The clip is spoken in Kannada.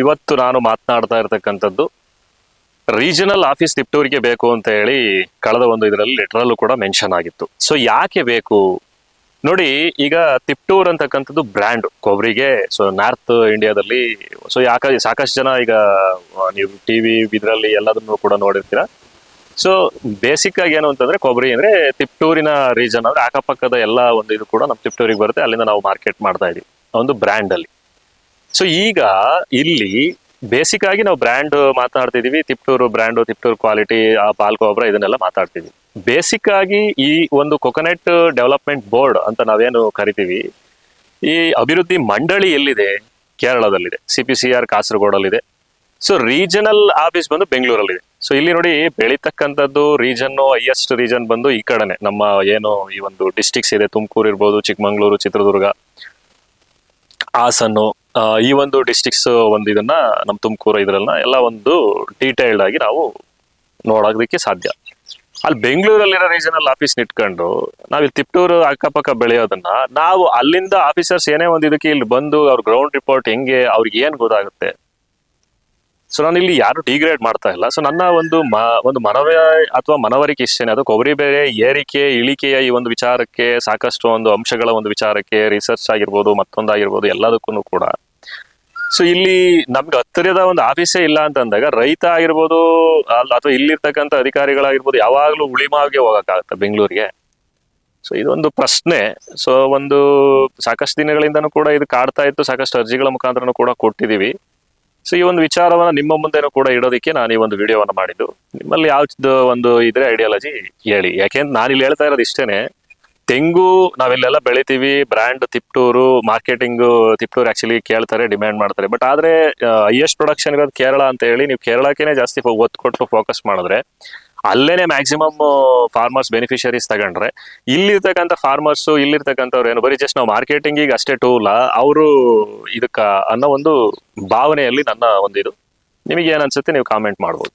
ಇವತ್ತು ನಾನು ಮಾತನಾಡ್ತಾ ಇರತಕ್ಕಂಥದ್ದು ರೀಜನಲ್ ಆಫೀಸ್ ತಿಪ್ಟೂರಿಗೆ ಬೇಕು ಅಂತ ಹೇಳಿ ಕಳೆದ ಒಂದು ಇದರಲ್ಲಿ ಲೆಟರಲ್ಲೂ ಕೂಡ ಮೆನ್ಷನ್ ಆಗಿತ್ತು. ಸೊ ಯಾಕೆ ಬೇಕು? ನೋಡಿ, ಈಗ ತಿಪ್ಟೂರ್ ಅಂತಕ್ಕಂಥದ್ದು ಬ್ರ್ಯಾಂಡ್ ಕೊಬ್ಬರಿಗೆ ಸೊ ನಾರ್ತ್ ಇಂಡಿಯಾದಲ್ಲಿ ಸೊ ಯಾಕ, ಸಾಕಷ್ಟು ಜನ ಈಗ ನೀವು ನೀವು ಟಿವಿ ಇದರಲ್ಲಿ ಎಲ್ಲದನ್ನು ಕೂಡ ನೋಡಿರ್ತೀರ. ಸೊ ಬೇಸಿಕ್ ಆಗಿ ಏನು ಅಂತಂದ್ರೆ ಕೊಬ್ಬರಿ ಅಂದ್ರೆ ತಿಪ್ಟೂರಿನ ರೀಜನ್ ಅಂದ್ರೆ ಅಕ್ಕಪಕ್ಕದ ಎಲ್ಲ ಒಂದು ಇದು ಕೂಡ ನಮ್ಮ ತಿಪ್ಟೂರಿಗೆ ಬರುತ್ತೆ. ಅಲ್ಲಿಂದ ನಾವು ಮಾರ್ಕೆಟ್ ಮಾಡ್ತಾ ಇದೀವಿ. ಒಂದು ಬ್ರ್ಯಾಂಡ್ ಅಲ್ಲಿ ಸೊ ಈಗ ಇಲ್ಲಿ ಬೇಸಿಕ್ ಆಗಿ ನಾವು ಬ್ರ್ಯಾಂಡ್ ಮಾತಾಡ್ತಿದೀವಿ ತಿಪ್ಟೂರು ಬ್ರ್ಯಾಂಡು ತಿಪ್ಟೂರು ಕ್ವಾಲಿಟಿ ಆ ಪಾಲ್ ಗೊಬ್ಬರ ಇದನ್ನೆಲ್ಲ ಮಾತಾಡ್ತೀವಿ ಬೇಸಿಕ್ ಆಗಿ ಈ ಒಂದು ಕೊಕೊನೆಟ್ ಡೆವಲಪ್ಮೆಂಟ್ ಬೋರ್ಡ್ ಅಂತ ನಾವೇನು ಕರಿತೀವಿ, ಈ ಅಭಿವೃದ್ಧಿ ಮಂಡಳಿ ಎಲ್ಲಿದೆ? ಕೇರಳದಲ್ಲಿದೆ. ಸಿ ಪಿ ಸಿ ಆರ್ ಕಾಸರಗೋಡಲ್ಲಿದೆ. ಸೊ ರೀಜನಲ್ ಆಫೀಸ್ ಬಂದು ಬೆಂಗಳೂರಲ್ಲಿದೆ. ಸೊ ಇಲ್ಲಿ ನೋಡಿ ಬೆಳೀತಕ್ಕಂಥದ್ದು ರೀಜನ್ ಹೈಯೆಸ್ಟ್ ರೀಜನ್ ಬಂದು ಈ ಕಡೆನೆ. ನಮ್ಮ ಏನು ಈ ಒಂದು ಡಿಸ್ಟಿಕ್ಸ್ ಇದೆ, ತುಮಕೂರು ಇರ್ಬೋದು, ಚಿಕ್ಕಮಂಗ್ಳೂರು, ಚಿತ್ರದುರ್ಗ ಹಾಸನ್ನು ಈ ಒಂದು ಡಿಸ್ಟಿಕ್ಸ್ ಒಂದು ಇದನ್ನ ನಮ್ಮ ತುಮಕೂರು ಇದ್ರಲ್ಲ ಎಲ್ಲ ಒಂದು ಡೀಟೇಲ್ಡ್ ಆಗಿ ನಾವು ನೋಡೋದಕ್ಕೆ ಸಾಧ್ಯ. ಅಲ್ಲಿ ಬೆಂಗಳೂರಲ್ಲಿರೋ ರೀಜನಲ್ ಆಫೀಸ್ ಇಟ್ಕೊಂಡು ನಾವು ಇಲ್ಲಿ ತಿಪ್ಟೂರು ಅಕ್ಕಪಕ್ಕ ಬೆಳೆಯೋದನ್ನ ನಾವು ಅಲ್ಲಿಂದ ಆಫೀಸರ್ಸ್ ಏನೇ ಒಂದು ಇದಕ್ಕೆ ಇಲ್ಲಿ ಬಂದು ಅವ್ರ ಗ್ರೌಂಡ್ ರಿಪೋರ್ಟ್ ಹೆಂಗೆ, ಅವ್ರಿಗೆ ಏನ್ ಗೊತ್ತಾಗುತ್ತೆ? ಸೊ ನಾನು ಇಲ್ಲಿ ಯಾರು ಡಿಗ್ರೇಡ್ ಮಾಡ್ತಾ ಇಲ್ಲ. ಸೊ ನನ್ನ ಒಂದು ಮ, ಒಂದು ಮನವ ಅಥವಾ ಮನವರಿಕೆ ಇಷ್ಟೇನೆ. ಅದು ಕೊಬ್ಬರಿ ಬೇರೆ ಏರಿಕೆ, ಇಳಿಕೆಯ ಈ ಒಂದು ವಿಚಾರಕ್ಕೆ ಸಾಕಷ್ಟು ಒಂದು ಅಂಶಗಳ ಒಂದು ವಿಚಾರಕ್ಕೆ ರಿಸರ್ಚ್ ಆಗಿರ್ಬೋದು, ಮತ್ತೊಂದಾಗಿರ್ಬೋದು ಎಲ್ಲದಕ್ಕೂ ಕೂಡ ಸೊ ಇಲ್ಲಿ ನಮ್ಗೆ ಹತ್ತಿರದ ಒಂದು ಆಫೀಸೇ ಇಲ್ಲ ಅಂತಂದಾಗ ರೈತ ಆಗಿರ್ಬೋದು ಅಥವಾ ಇಲ್ಲಿರ್ತಕ್ಕಂಥ ಅಧಿಕಾರಿಗಳಾಗಿರ್ಬೋದು, ಯಾವಾಗಲೂ ಉಳಿಮಾವಿಗೆ ಹೋಗಕ್ಕಾಗತ್ತೆ ಬೆಂಗಳೂರಿಗೆ. ಸೊ ಇದೊಂದು ಪ್ರಶ್ನೆ. ಸೊ ಒಂದು ಸಾಕಷ್ಟು ದಿನಗಳಿಂದನೂ ಕೂಡ ಇದು ಕಾಡ್ತಾ ಇತ್ತು. ಸಾಕಷ್ಟು ಅರ್ಜಿಗಳ ಮುಖಾಂತರನೂ ಕೂಡ ಕೊಟ್ಟಿದ್ದೀವಿ. ಸೊ ಈ ಒಂದು ವಿಚಾರವನ್ನ ನಿಮ್ಮ ಮುಂದೆನೂ ಕೂಡ ಇಡೋದಕ್ಕೆ ನಾನು ಈ ಒಂದು ವಿಡಿಯೋವನ್ನ ಮಾಡಿದ್ದು. ನಿಮ್ಮಲ್ಲಿ ಯಾವ್ದು ಒಂದು ಇದ್ರೆ ಐಡಿಯಾಲಜಿ ಹೇಳಿ. ಯಾಕೆಂದ್ರೆ ನಾನು ಇಲ್ಲಿ ಹೇಳ್ತಾ ಇರೋದು ಇಷ್ಟೇನೆ. ತೆಂಗು ನಾವಿಲ್ಲೆಲ್ಲ ಬೆಳಿತೀವಿ brand Tiptur marketing Tiptur actually ಕೇಳ್ತಾರೆ ಡಿಮ್ಯಾಂಡ್ ಮಾಡ್ತಾರೆ. ಬಟ್ ಆದ್ರೆ ಹೈಯೆಸ್ಟ್ ಪ್ರೊಡಕ್ಷನ್ ಇರೋದು ಕೇರಳ ಅಂತ ಹೇಳಿ ನೀವು ಕೇರಳಕ್ಕೇನೆ ಜಾಸ್ತಿ ಒತ್ತು ಕೊಟ್ಟು ಫೋಕಸ್ ಮಾಡಿದ್ರೆ, ಅಲ್ಲೇನೆ ಮ್ಯಾಕ್ಸಿಮಮ್ ಫಾರ್ಮರ್ಸ್ ಬೆನಿಫಿಷರೀಸ್ ತಗೊಂಡ್ರೆ, ಇಲ್ಲಿರ್ತಕ್ಕಂಥ ಫಾರ್ಮರ್ಸ್ ಇಲ್ಲಿರ್ತಕ್ಕಂಥವ್ರು ಏನು, ಬರೀ ಜಸ್ಟ್ ನಾವು ಮಾರ್ಕೆಟಿಂಗಿಗೆ ಅಷ್ಟೇ ಟೂಲ ಅವರು ಇದಕ್ಕ ಅನ್ನೋ ಒಂದು ಭಾವನೆಯಲ್ಲಿ ನನ್ನ ಒಂದು ಇದು. ನಿಮಗೆ ಏನ್ ಅನ್ಸುತ್ತೆ, ನೀವು ಕಾಮೆಂಟ್ ಮಾಡ್ಬೋದು.